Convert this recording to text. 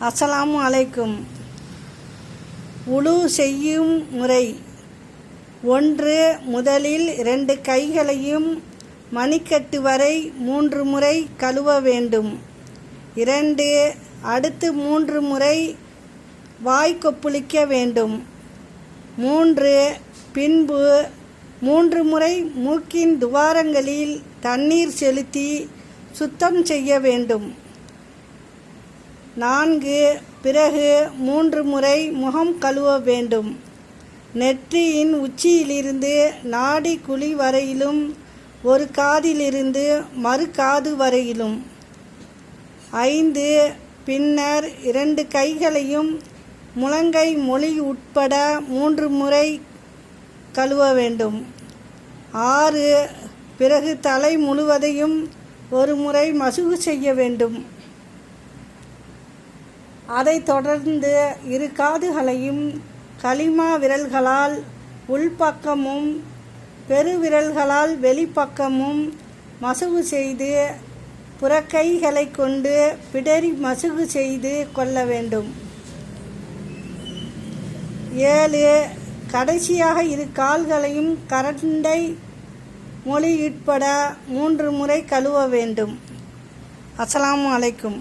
அஸ்ஸலாமு அலைக்கும். உழு செய்யும் முறை. ஒன்று முதலில் இரண்டு கைகளையும் மணிக்கட்டு வரை மூன்று முறை கழுவ வேண்டும். இரண்டு அடுத்து மூன்று முறை வாய் கொப்புளிக்க வேண்டும். மூன்று பின்பு மூன்று முறை மூக்கின் துவாரங்களில் தண்ணீர் செலுத்தி சுத்தம் செய்ய வேண்டும். நான்கு பிறகு மூன்று முறை முகம் கழுவ வேண்டும். நெற்றியின் உச்சியிலிருந்து நாடி குழி வரையிலும் ஒரு காதிலிருந்து மறு காது வரையிலும். ஐந்து பின்னர் இரண்டு கைகளையும் முழங்கை மொழி உட்பட மூன்று முறை கழுவ வேண்டும். ஆறு பிறகு தலை முழுவதையும் ஒரு முறை மசுகு செய்ய வேண்டும். அதைத் தொடர்ந்து இரு காதுகளையும் களிமா விரல்களால் உள்பக்கமும் பெருவிரல்களால் வெளிப்பக்கமும் மசுகு செய்து புறக்கைகளை கொண்டு பிடரி மசுகு செய்து கொள்ள வேண்டும். ஏழு கடைசியாக இரு கால்களையும் கரண்டை மொழி உட்பட மூன்று முறை கழுவ வேண்டும். அஸ்ஸலாமு அலைக்கும்.